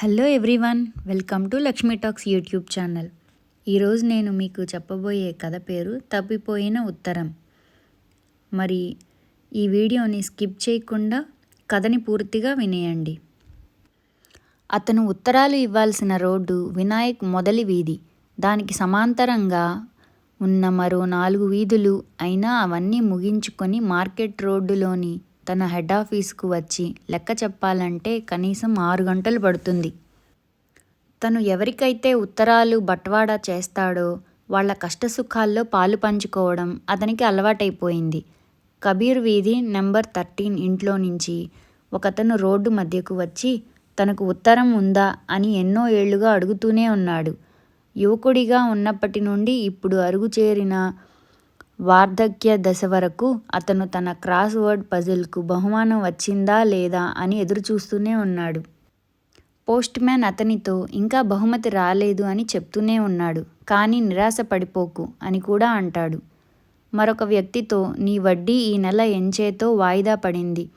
Hello everyone welcome to Lakshmi talks YouTube channel ఈరోజు నేను మీకు చెప్పబోయే కథ పేరు తప్పిపోయిన ఉత్తరం. మరి ఈ వీడియోని స్కిప్ చేయకుండా కథని పూర్తిగా వినేయండి. అతను ఉత్తరాలు ఇవ్వాల్సిన రోడ్డు వినాయక్ మొదలి వీధి. దానికి సమాంతరంగా ఉన్న మరో నాలుగు వీధులు అయినా అవన్నీ ముగించుకొని మార్కెట్ రోడ్డులోని తన హెడ్ ఆఫీస్కు వచ్చి లెక్క చెప్పాలంటే కనీసం ఆరు గంటలు పడుతుంది. తను ఎవరికైతే ఉత్తరాలు బట్వాడా చేస్తాడో వాళ్ళ కష్టసుఖాల్లో పాలు పంచుకోవడం అతనికి అలవాటైపోయింది. కబీర్ వీధి నెంబర్ థర్టీన్ ఇంట్లో నుంచి ఒకతను రోడ్డు మధ్యకు వచ్చి తనకు ఉత్తరం ఉందా అని ఎన్నో ఏళ్ళుగా అడుగుతూనే ఉన్నాడు. యువకుడిగా ఉన్నప్పటి నుండి ఇప్పుడు అరుగు చేరిన వార్ధక్య దశ వరకు అతను తన క్రాస్ వర్డ్ పజిల్కు బహుమానం వచ్చిందా లేదా అని ఎదురుచూస్తూనే ఉన్నాడు. పోస్ట్ మ్యాన్ అతనితో ఇంకా బహుమతి రాలేదు అని చెప్తూనే ఉన్నాడు. కానీ నిరాశ పడిపోకు అని కూడా అంటాడు. మరొక వ్యక్తితో నీ వడ్డీ ఈ నెల ఎంచేతో వాయిదా పడింది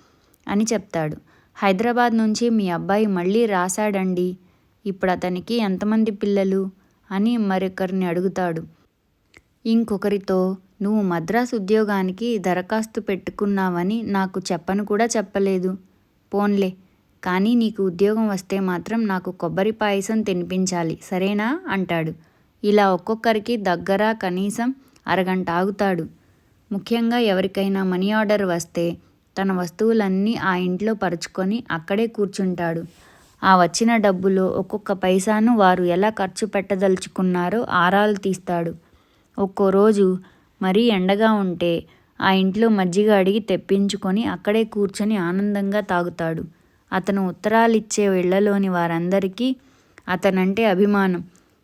అని చెప్తాడు. హైదరాబాద్ నుంచి మీ అబ్బాయి మళ్ళీ రాశాడండి. ఇప్పుడు అతనికి ఎంతమంది పిల్లలు? అని మరొకరిని అడుగుతాడు. ఇంకొకరితో నువ్వు మద్రాసు ఉద్యోగానికి దరఖాస్తు పెట్టుకున్నావని నాకు చెప్పను కూడా చెప్పలేదు. పోన్లే కానీ నీకు ఉద్యోగం వస్తే మాత్రం నాకు కొబ్బరి పాయసం తినిపించాలి సరేనా? అంటాడు. ఇలా ఒక్కొక్కరికి దగ్గర కనీసం అరగంట ఆగుతాడు. ముఖ్యంగా ఎవరికైనా మనీ ఆర్డర్ వస్తే తన వస్తువులన్నీ ఆ ఇంట్లో పరుచుకొని అక్కడే కూర్చుంటాడు. ఆ వచ్చిన డబ్బులో ఒక్కొక్క పైసాను వారు ఎలా ఖర్చు పెట్టదలుచుకున్నారో ఆరాలు తీస్తాడు. ఒక్కో రోజు మరీ ఎండగా ఉంటే ఆ ఇంట్లో మజ్జిగ అడిగి తెప్పించుకొని అక్కడే కూర్చొని ఆనందంగా తాగుతాడు. అతను ఉత్తరాలిచ్చే ఇళ్ళలోని వారందరికీ అతనంటే అభిమానం.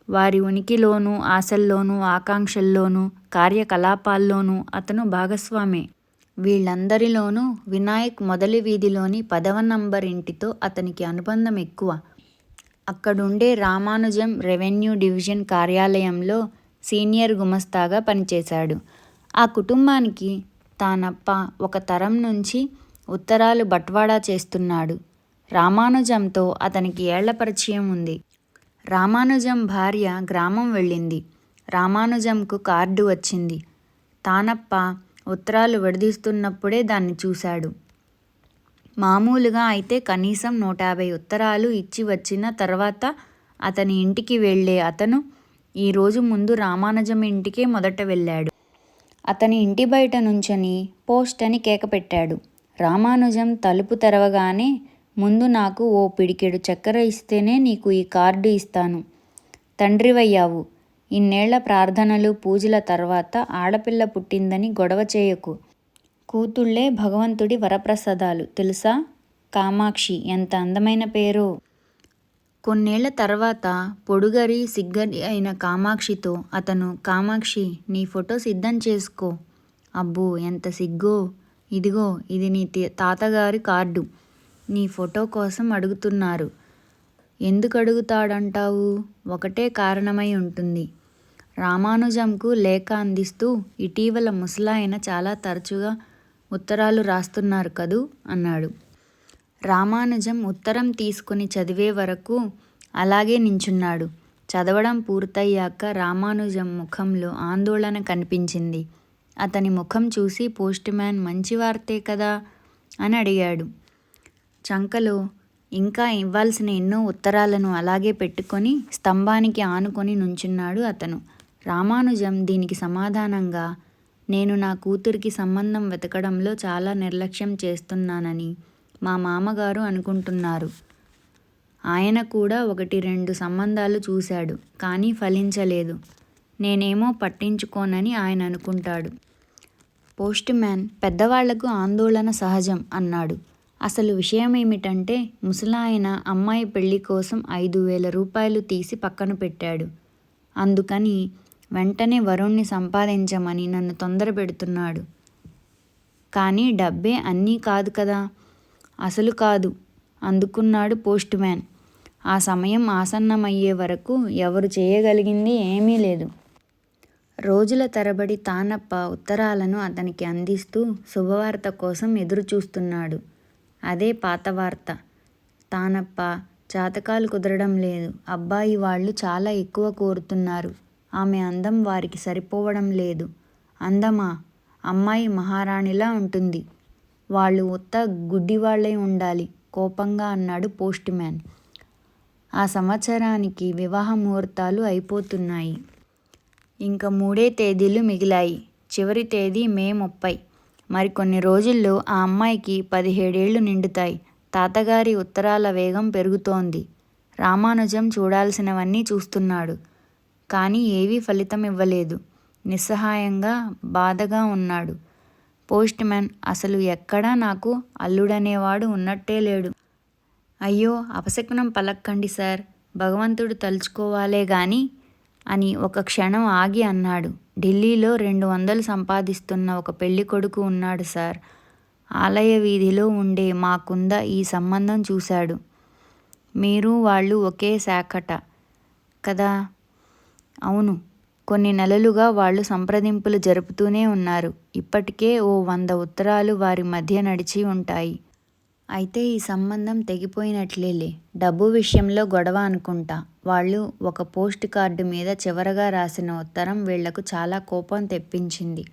వారి ఉనికిలోనూ ఆశల్లోనూ ఆకాంక్షల్లోనూ కార్యకలాపాల్లోనూ అతను భాగస్వామే. వీళ్ళందరిలోనూ వినాయక్ మొదలి వీధిలోని పదవ నంబర్ ఇంటితో అతనికి అనుబంధం ఎక్కువ. అక్కడుండే రామానుజం రెవెన్యూ డివిజన్ కార్యాలయంలో సీనియర్ గుమస్తాగా పనిచేశాడు. ఆ కుటుంబానికి తానప్ప ఒక తరం నుంచి ఉత్తరాలు బట్వాడా చేస్తున్నాడు. రామానుజంతో అతనికి ఏళ్ళ పరిచయం ఉంది. రామానుజం భార్య గ్రామం వెళ్ళింది. రామానుజంకు కార్డు వచ్చింది. తానప్ప ఉత్తరాలు విడదీస్తున్నప్పుడే దాన్ని చూశాడు. మామూలుగా అయితే కనీసం నూట యాభై ఉత్తరాలు ఇచ్చి వచ్చిన తర్వాత అతని ఇంటికి వెళ్ళే అతను ఈరోజు ముందు రామానుజం ఇంటికే మొదట వెళ్ళాడు. అతని ఇంటి బయట నుంచొని పోస్ట్ అని కేక పెట్టాడు. రామానుజం తలుపు తెరవగానే ముందు నాకు ఓ పిడికెడు చక్కెర ఇస్తేనే నీకు ఈ కార్డు ఇస్తాను. తండ్రివయ్యావు. ఇన్నేళ్ళ ప్రార్థనలు పూజల తర్వాత ఆడపిల్ల పుట్టిందని గొడవ చేయకు. కూతుళ్ళే భగవంతుడి వరప్రసాదాలు. తెలుసా? కామాక్షి ఎంత అందమైన పేరో. కొన్నేళ్ళ తర్వాత పొడుగరి సిగ్గరి అయిన కామాక్షితో అతను కామాక్షి నీ ఫోటో సిద్ధం చేసుకో. అబ్బో ఎంత సిగ్గో. ఇదిగో ఇది నీ తాతగారి కార్డు. నీ ఫోటో కోసం అడుగుతున్నారు. ఎందుకు అడుగుతాడంటావు? ఒకటే కారణమై ఉంటుంది. రామానుజంకు లేఖ అందిస్తూ ఇటీవల ముసలాయన చాలా తరచుగా ఉత్తరాలు రాస్తున్నారు కదూ అన్నాడు. రామానుజం ఉత్తరం తీసుకుని చదివే వరకు అలాగే నించున్నాడు. చదవడం పూర్తయ్యాక రామానుజం ముఖంలో ఆందోళన కనిపించింది. అతని ముఖం చూసి పోస్ట్ మ్యాన్ మంచి వార్తే కదా? అని అడిగాడు. చంకలో ఇంకా ఇవ్వాల్సిన ఎన్నో ఉత్తరాలను అలాగే పెట్టుకొని స్తంభానికి ఆనుకొని నుంచున్నాడు అతను. రామానుజం దీనికి సమాధానంగా నేను నా కూతురికి సంబంధం వెతకడంలో చాలా నిర్లక్ష్యం చేస్తున్నానని మా మామగారు అనుకుంటున్నారు. ఆయన కూడా ఒకటి రెండు సంబంధాలు చూశాడు కానీ ఫలించలేదు. నేనేమో పట్టించుకోనని ఆయన అనుకుంటాడు. పోస్ట్ మ్యాన్ పెద్దవాళ్ళకు ఆందోళన సహజం అన్నాడు. అసలు విషయం ఏమిటంటే ముసలాయన అమ్మాయి పెళ్ళి కోసం ఐదు వేల రూపాయలు తీసి పక్కన పెట్టాడు. అందుకని వెంటనే వరుణ్ణి సంపాదించమని నన్ను తొందర పెడుతున్నాడు కానీ డబ్బే అన్నీ కాదు కదా. అసలు కాదు అందుకున్నాడు పోస్ట్ మ్యాన్. ఆ సమయం ఆసన్నమయ్యే వరకు ఎవరు చేయగలిగింది ఏమీ లేదు. రోజుల తరబడి తానప్ప ఉత్తరాలను అతనికి అందిస్తూ శుభవార్త కోసం ఎదురు చూస్తున్నాడు అదే పాత వార్త. తానప్ప జాతకాలు కుదరడం లేదు. అబ్బాయి వాళ్ళు చాలా ఎక్కువ కోరుతున్నారు. ఆమె అందం వారికి సరిపోవడం లేదు. అందమా? అమ్మాయి మహారాణిలా ఉంటుంది. వాళ్ళు ఉత్త గుడ్డివాళ్ళై ఉండాలి కోపంగా అన్నాడు పోస్ట్ మ్యాన్. ఆ సంవత్సరానికి వివాహ ముహూర్తాలు అయిపోతున్నాయి. ఇంక మూడే తేదీలు మిగిలాయి. చివరి తేదీ మే ముప్పై. మరికొన్ని రోజుల్లో ఆ అమ్మాయికి పదిహేడేళ్ళు నిండుతాయి. తాతగారి ఉత్తరాల వేగం పెరుగుతోంది. రామానుజం చూడాల్సినవన్నీ చూస్తున్నాడు. కానీ ఏవీ ఫలితం ఇవ్వలేదు నిస్సహాయంగా బాధగా ఉన్నాడు. పోస్ట్ మ్యాన్ అసలు ఎక్కడా నాకు అల్లుడనేవాడు ఉన్నట్టే లేడు. అయ్యో అపశకునం పలక్కండి సార్. భగవంతుడు తలుచుకోవాలే గాని అని ఒక క్షణం ఆగి అన్నాడు. ఢిల్లీలో రెండు వందలు సంపాదిస్తున్న ఒక పెళ్ళి కొడుకు ఉన్నాడు సార్. ఆలయ వీధిలో ఉండే మా కుంద ఈ సంబంధం చూశాడు. మీరు వాళ్ళు ఒకే శాఖట కదా? అవును కొన్ని నెలలుగా వాళ్ళు సంప్రదింపులు జరుపుతూనే ఉన్నారు. ఇప్పటికే ఓ వంద ఉత్తరాలు వారి మధ్య నడిచి ఉంటాయి. అయితే ఈ సంబంధం తెగిపోయినట్లేలే. డబ్బు విషయంలో గొడవ అనుకుంటా. వాళ్ళు ఒక పోస్ట్ కార్డు మీద చివరగా రాసిన ఉత్తరం వీళ్ళకు చాలా కోపం తెప్పించింది.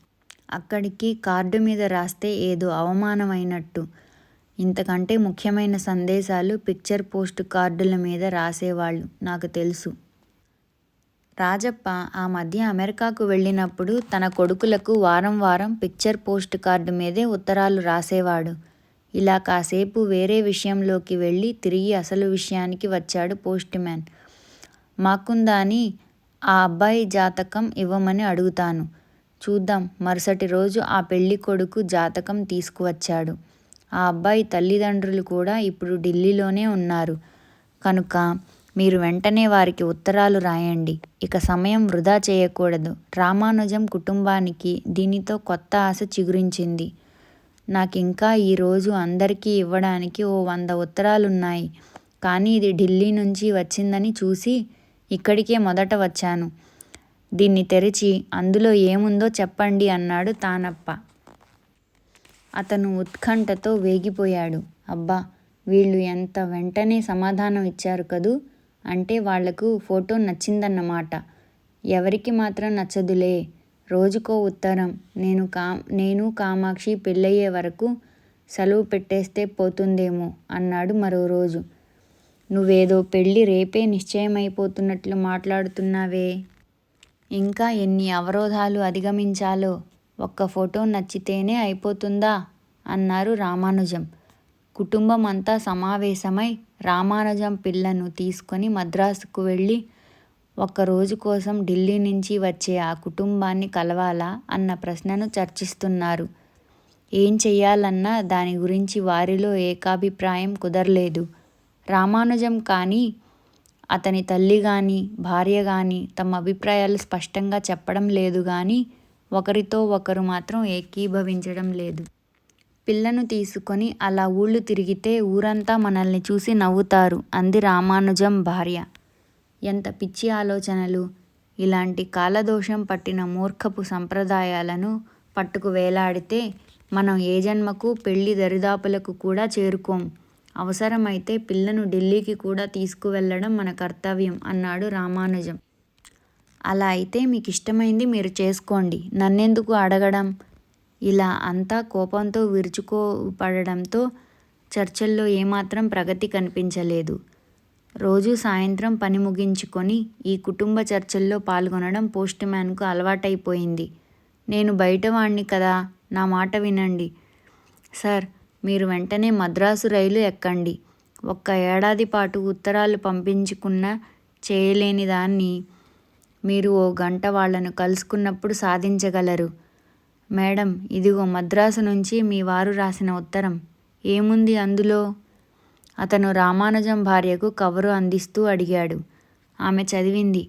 అక్కడికి కార్డు మీద రాస్తే ఏదో అవమానమైనట్టు. ఇంతకంటే ముఖ్యమైన సందేశాలు పిక్చర్ పోస్ట్ కార్డుల మీద రాసేవాళ్ళు నాకు తెలుసు. రాజప్ప ఆ మధ్య అమెరికాకు వెళ్ళినప్పుడు తన కొడుకులకు వారం వారం పిక్చర్ పోస్ట్ కార్డు మీదే ఉత్తరాలు రాసేవాడు. ఇలా కాసేపు వేరే విషయంలోకి వెళ్ళి తిరిగి అసలు విషయానికి వచ్చాడు పోస్ట్ మ్యాన్. మాకుందాని ఆ అబ్బాయి జాతకం ఇవ్వమని అడుగుతాను. చూద్దాం మరుసటి రోజు ఆ పెళ్ళి కొడుకు జాతకం తీసుకువచ్చాడు. ఆ అబ్బాయి తల్లిదండ్రులు కూడా ఇప్పుడు ఢిల్లీలోనే ఉన్నారు. కనుక మీరు వెంటనే వారికి ఉత్తరాలు రాయండి. ఇక సమయం వృధా చేయకూడదు. రామానుజం కుటుంబానికి దీనితో కొత్త ఆశ చిగురించింది. నాకు ఇంకా ఈరోజు అందరికీ ఇవ్వడానికి ఓ వంద ఉత్తరాలున్నాయి. కానీ ఇది ఢిల్లీ నుంచి వచ్చిందని చూసి ఇక్కడికే మొదట వచ్చాను. దీన్ని తెరిచి అందులో ఏముందో చెప్పండి అన్నాడు తానప్ప. అతను ఉత్కంఠతో వేగిపోయాడు. అబ్బా వీళ్ళు ఎంత వెంటనే సమాధానం ఇచ్చారు కదూ? అంటే వాళ్ళకు ఫోటో నచ్చిందన్నమాట. ఎవరికి మాత్రం నచ్చదులే. రోజుకో ఉత్తరం. నేను కా నేను కామాక్షి పెళ్ళయ్యే వరకు సెలవు పెట్టేస్తే పోతుందేమో అన్నాడు మరో రోజు. నువ్వేదో పెళ్ళి రేపే నిశ్చయమైపోతున్నట్లు మాట్లాడుతున్నావే. ఇంకా ఎన్ని అవరోధాలు అధిగమించాలో. ఒక్క ఫోటో నచ్చితేనే అయిపోతుందా? అన్నారు రామానుజం. కుటుంబం అంతా సమావేశమై రామానుజం పిల్లను తీసుకొని మద్రాసుకు వెళ్ళి ఒక్కరోజు కోసం ఢిల్లీ నుంచి వచ్చే ఆ కుటుంబాన్ని కలవాలా అన్న ప్రశ్నను చర్చిస్తున్నారు. ఏం చెయ్యాలన్నా దాని గురించి వారిలో ఏకాభిప్రాయం కుదరలేదు. రామానుజం కానీ అతని తల్లి కానీ భార్య కానీ తమ అభిప్రాయాలు స్పష్టంగా చెప్పడం లేదు కానీ ఒకరితో ఒకరు మాత్రం ఏకీభవించడం లేదు. పిల్లను తీసుకొని అలా ఊళ్ళు తిరిగితే ఊరంతా మనల్ని చూసి నవ్వుతారు. అంది రామానుజం భార్య. ఎంత పిచ్చి ఆలోచనలు. ఇలాంటి కాలదోషం పట్టిన మూర్ఖపు సంప్రదాయాలను పట్టుకు వేలాడితే మనం ఏ జన్మకు పెళ్ళి దరిదాపులకు కూడా చేరుకోం. అవసరమైతే పిల్లను ఢిల్లీకి కూడా తీసుకువెళ్ళడం మన కర్తవ్యం అన్నాడు రామానుజం. అలా అయితే మీకు ఇష్టమైంది మీరు చేసుకోండి. నన్నెందుకు అడగడం? ఇలా అంతా కోపంతో విరుచుకోపడడంతో చర్చల్లో ఏమాత్రం ప్రగతి కనిపించలేదు. రోజు సాయంత్రం పని ముగించుకొని ఈ కుటుంబ చర్చల్లో పాల్గొనడం పోస్ట్ మ్యాన్కు అలవాటైపోయింది. నేను బయటవాణ్ణి కదా నా మాట వినండి. సార్ మీరు వెంటనే మద్రాసు రైలు ఎక్కండి. ఒక్క ఏడాది పాటు ఉత్తరాలు పంపించుకున్న చేయలేని దాన్ని మీరు ఓ గంట వాళ్ళను కలుసుకున్నప్పుడు సాధించగలరు. మేడం ఇదిగో మద్రాసు నుంచి మీ వారు రాసిన ఉత్తరం. ఏముంది అందులో? అతను రామానుజం భార్యకు కవరు అందిస్తూ అడిగాడు. ఆమె చదివింది.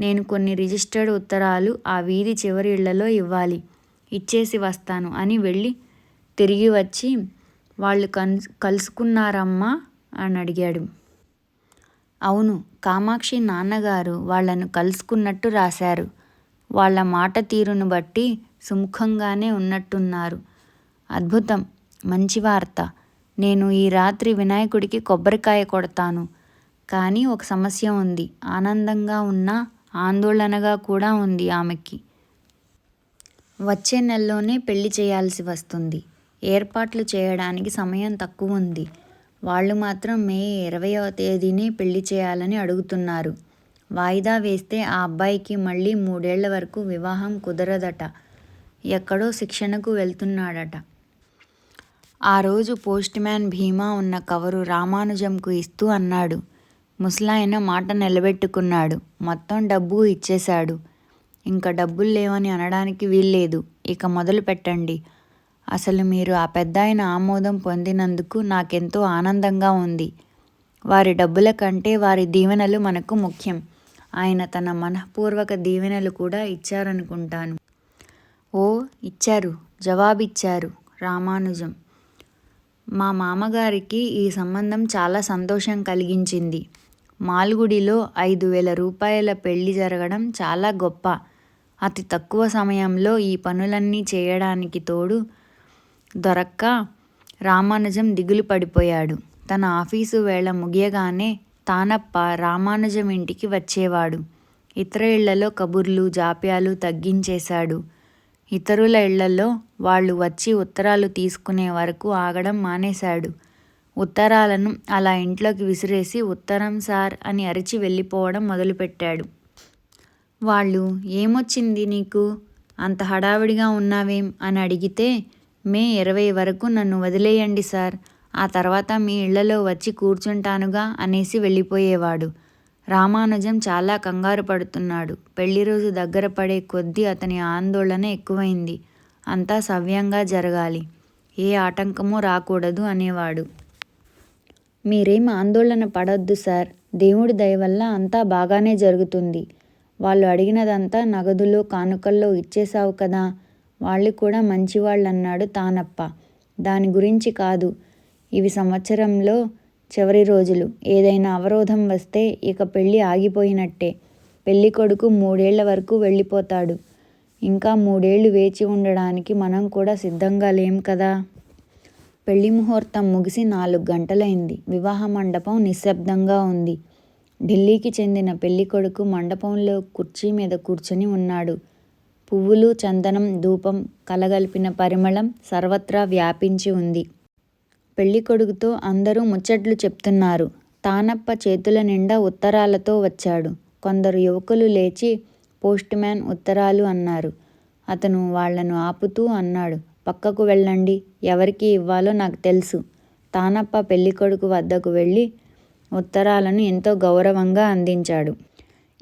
నేను కొన్ని రిజిస్టర్డ్ ఉత్తరాలు ఆ వీధి చివరి ఇళ్ళలో ఇవ్వాలి. ఇచ్చేసి వస్తాను అని వెళ్ళి తిరిగి వచ్చి వాళ్ళు కన్ కలుసుకున్నారమ్మా అని అడిగాడు. అవును కామాక్షి నాన్నగారు వాళ్ళను కలుసుకున్నట్టు రాశారు. వాళ్ళ మాట తీరును బట్టి సుముఖంగానే ఉన్నట్టున్నారు. అద్భుతం! మంచి వార్త! నేను ఈ రాత్రి వినాయకుడికి కొబ్బరికాయ కొడతాను. కానీ ఒక సమస్య ఉంది. ఆనందంగా ఉన్న ఆందోళనగా కూడా ఉంది ఆమెకి. వచ్చే నెలలోనే పెళ్ళి చేయాల్సి వస్తుంది. ఏర్పాట్లు చేయడానికి సమయం తక్కువ ఉంది. వాళ్ళు మాత్రం మే ఇరవయవ తేదీనే పెళ్ళి చేయాలని అడుగుతున్నారు. వాయిదా వేస్తే ఆ అబ్బాయికి మళ్ళీ మూడేళ్ళ వరకు వివాహం కుదరదట. ఎక్కడో శిక్షణకు వెళ్తున్నాడట. ఆ రోజు పోస్ట్ మ్యాన్ భీమా ఉన్న కవరు రామానుజంకు ఇస్తూ అన్నాడు. ముసలాయన మాట నిలబెట్టుకున్నాడు. మొత్తం డబ్బు ఇచ్చేశాడు. ఇంకా డబ్బులు లేవని అనడానికి వీల్లేదు. ఇక మొదలు పెట్టండి. అసలు మీరు ఆ పెద్దాయన ఆమోదం పొందినందుకు నాకెంతో ఆనందంగా ఉంది. వారి డబ్బుల కంటే వారి దీవెనలు మనకు ముఖ్యం. ఆయన తన మనఃపూర్వక దీవెనలు కూడా ఇచ్చారనుకుంటాను. ఓ ఇచ్చారు. జవాబిచ్చారు. రామానుజం. మా మామగారికి ఈ సంబంధం చాలా సంతోషం కలిగించింది. మాల్గుడిలో ఐదు వేల రూపాయల పెళ్ళి జరగడం చాలా గొప్ప. అతి తక్కువ సమయంలో ఈ పనులన్నీ చేయడానికి తోడు దొరక్క రామానుజం దిగులు పడిపోయాడు. తన ఆఫీసు వేళ ముగియగానే తానప్ప రామానుజం ఇంటికి వచ్చేవాడు. ఇతర ఇళ్ళలో కబుర్లు జాప్యాలు తగ్గించేశాడు. ఇతరుల ఇళ్ళలో వాళ్ళు వచ్చి ఉత్తరాలు తీసుకునే వరకు ఆగడం మానేశాడు. ఉత్తరాలను అలా ఇంట్లోకి విసిరేసి ఉత్తరం సార్ అని అరిచి వెళ్ళిపోవడం మొదలుపెట్టాడు. వాళ్ళు ఏమొచ్చింది నీకు? అంత హడావిడిగా ఉన్నావేం? అని అడిగితే మే ఇరవై వరకు నన్ను వదిలేయండి సార్. ఆ తర్వాత మీ ఇళ్ళలో వచ్చి కూర్చుంటానుగా అనేసి వెళ్ళిపోయేవాడు. రామానుజం చాలా కంగారు పడుతున్నాడు. పెళ్ళిరోజు దగ్గర పడే కొద్దీ అతని ఆందోళన ఎక్కువైంది. అంతా సవ్యంగా జరగాలి. ఏ ఆటంకమూ రాకూడదు అనేవాడు. మీరేం ఆందోళన పడొద్దు సార్. దేవుడి దయ వల్ల అంతా బాగానే జరుగుతుంది. వాళ్ళు అడిగినదంతా నగదులో కానుకల్లో ఇచ్చేశావు కదా. వాళ్ళు కూడా మంచివాళ్ళన్నాడు తానప్ప. దాని గురించి కాదు. ఇవి సంవత్సరంలో చివరి రోజులు. ఏదైనా అవరోధం వస్తే ఇక పెళ్ళి ఆగిపోయినట్టే. పెళ్ళి కొడుకు మూడేళ్ళ వరకు వెళ్ళిపోతాడు. ఇంకా మూడేళ్ళు వేచి ఉండడానికి మనం కూడా సిద్ధంగా లేం కదా? పెళ్ళి ముహూర్తం ముగిసి నాలుగు గంటలైంది. వివాహ మండపం నిశ్శబ్దంగా ఉంది. ఢిల్లీకి చెందిన పెళ్ళి కొడుకు మండపంలో కుర్చీ మీద కూర్చొని ఉన్నాడు. పువ్వులు చందనం ధూపం కలగలిపిన పరిమళం సర్వత్రా వ్యాపించి ఉంది. పెళ్ళికొడుకుతో అందరూ ముచ్చట్లు చెప్తున్నారు. తానప్ప చేతుల నిండా ఉత్తరాలతో వచ్చాడు. కొందరు యువకులు లేచి పోస్ట్ మ్యాన్ ఉత్తరాలు అన్నారు. అతను వాళ్ళను ఆపుతూ అన్నాడు పక్కకు వెళ్ళండి ఎవరికి ఇవ్వాలో నాకు తెలుసు తానప్ప పెళ్ళికొడుకు వద్దకు వెళ్ళి ఉత్తరాలను ఎంతో గౌరవంగా అందించాడు.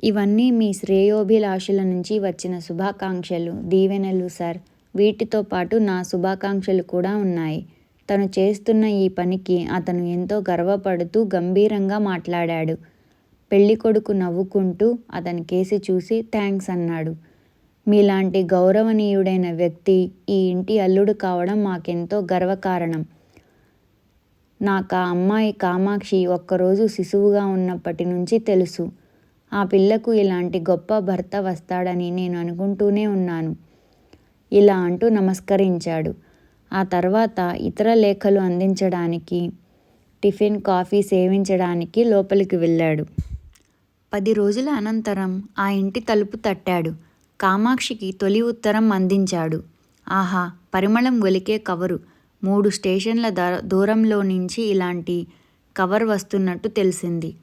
ఇవన్నీ మీ శ్రేయోభిలాషుల నుంచి వచ్చిన శుభాకాంక్షలు దీవెనలు సార్. వీటితో పాటు నా శుభాకాంక్షలు కూడా ఉన్నాయి. తను చేస్తున్న ఈ పనికి అతను ఎంతో గర్వపడుతూ గంభీరంగా మాట్లాడాడు. పెళ్ళికొడుకు నవ్వుకుంటూ అతని కేసి చూసి థ్యాంక్స్ అన్నాడు. మీలాంటి గౌరవనీయుడైన వ్యక్తి ఈ ఇంటి అల్లుడు కావడం మాకెంతో గర్వకారణం. నాకు ఆ అమ్మాయి కామాక్షి ఒక్కరోజు శిశువుగా ఉన్నప్పటి నుంచి తెలుసు. ఆ పిల్లకు ఇలాంటి గొప్ప భర్త వస్తాడని నేను అనుకుంటూనే ఉన్నాను. ఇలా అంటూ నమస్కరించాడు. ఆ తర్వాత ఇతర లేఖలు అందించడానికి టిఫిన్ కాఫీ సేవించడానికి లోపలికి వెళ్ళాడు. పది రోజుల అనంతరం ఆ ఇంటి తలుపు తట్టాడు. కామాక్షికి తొలి ఉత్తరం అందించాడు. ఆహా పరిమళం ఒలికే కవరు. మూడు స్టేషన్ల దూరంలో నుంచి ఇలాంటి కవర్ వస్తున్నట్టు తెలిసింది.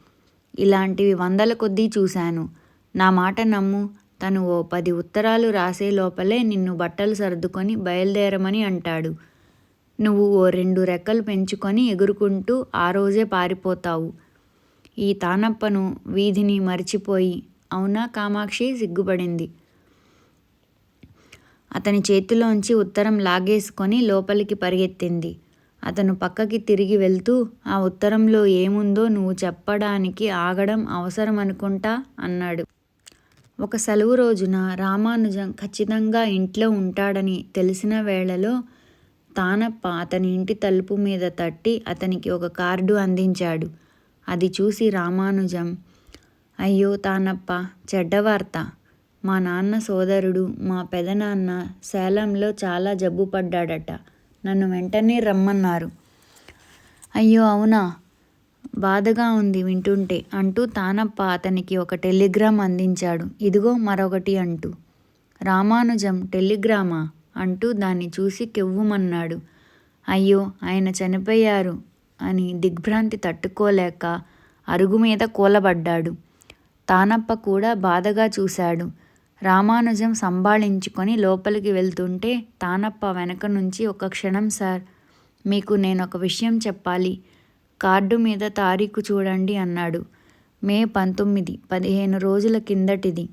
ఇలాంటివి వందల కొద్దీ చూశాను. నా మాట నమ్ము తను ఓ పది ఉత్తరాలు రాసే లోపలే నిన్ను బట్టలు సర్దుకొని బయలుదేరమని అంటాడు. నువ్వు ఓ రెండు రెక్కలు పెంచుకొని ఎగురుకుంటూ ఆ రోజే పారిపోతావు. ఈ తానప్పను వీధిని మరిచిపోయి అవునా కామాక్షి సిగ్గుపడింది. అతని చేతిలోంచి ఉత్తరం లాగేసుకొని లోపలికి పరిగెత్తింది. అతను పక్కకి తిరిగి వెళ్తూ ఆ ఉత్తరంలో ఏముందో నువ్వు చెప్పడానికి ఆగడం అవసరం అనుకుంటా అన్నాడు. ఒక సెలవు రోజున రామానుజం ఖచ్చితంగా ఇంట్లో ఉంటాడని తెలిసిన వేళలో తానప్ప అతని ఇంటి తలుపు మీద తట్టి అతనికి ఒక కార్డు అందించాడు. అది చూసి రామానుజం అయ్యో తానప్ప చెడ్డవార్త మా నాన్న సోదరుడు మా పెదనాన్న సేలంలో చాలా జబ్బు పడ్డాడట నన్ను వెంటనే రమ్మన్నారు. అయ్యో అవునా? బాధగా ఉంది వింటుంటే అంటూ తానప్ప అతనికి ఒక టెలిగ్రామ్ అందించాడు. ఇదిగో మరొకటి అంటూ. రామానుజం టెలిగ్రామా? అంటూ దాన్ని చూసి కెవ్వుమన్నాడు. అయ్యో ఆయన చనిపోయారు అని దిగ్భ్రాంతి తట్టుకోలేక అరుగు మీద కూలబడ్డాడు. తానప్ప కూడా బాధగా చూశాడు. రామానుజం సంభాళించుకొని లోపలికి వెళ్తుంటే తానప్ప వెనక నుంచి ఒక క్షణం సార్ మీకు నేను ఒక విషయం చెప్పాలి. కార్డు మీద తారీఖు చూడండి అన్నాడు. మే పంతొమ్మిది పదిహేను రోజుల కిందటిది.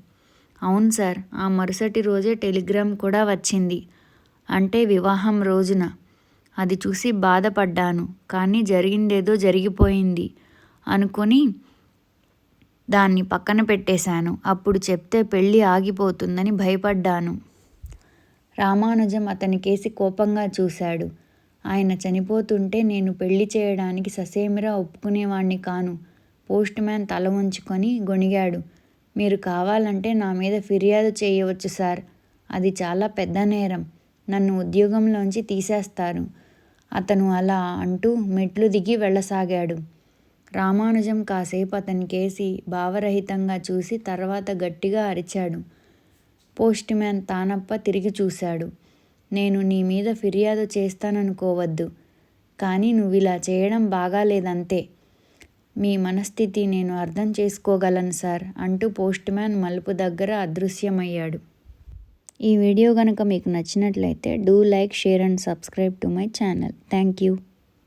అవును సార్ ఆ మరుసటి రోజే టెలిగ్రామ్ కూడా వచ్చింది. అంటే వివాహం రోజున. అది చూసి బాధపడ్డాను కానీ జరిగిందేదో జరిగిపోయింది అనుకొని దాన్ని పక్కన పెట్టేశాను. అప్పుడు చెప్తే పెళ్ళి ఆగిపోతుందని భయపడ్డాను. రామానుజం అతనికేసి కోపంగా చూశాడు. ఆయన చనిపోతుంటే నేను పెళ్ళి చేయడానికి ససేమిరా ఒప్పుకునేవాణ్ణి కాను. పోస్ట్ మ్యాన్ తల ఉంచుకొని గొణిగాడు. మీరు కావాలంటే నా మీద ఫిర్యాదు చేయవచ్చు సార్. అది చాలా పెద్ద నేరం. నన్ను ఉద్యోగంలోంచి తీసేస్తారు. అతను అలా అంటూ మెట్లు దిగి వెళ్ళసాగాడు. రామానుజం కాసేపు అతనికేసి భావరహితంగా చూసి తర్వాత గట్టిగా అరిచాడు. పోస్ట్ మ్యాన్ తానప్ప తిరిగి చూశాడు. నేను నీ మీద ఫిర్యాదు చేస్తాననుకోవద్దు. కానీ నువ్వు ఇలా చేయడం బాగాలేదంతే. మీ మనస్థితి నేను అర్థం చేసుకోగలను సార్ అంటూ పోస్ట్ మ్యాన్ మలుపు దగ్గర అదృశ్యమయ్యాడు. ఈ వీడియో కనుక మీకు నచ్చినట్లయితే do like share and subscribe to my channel. Thank you.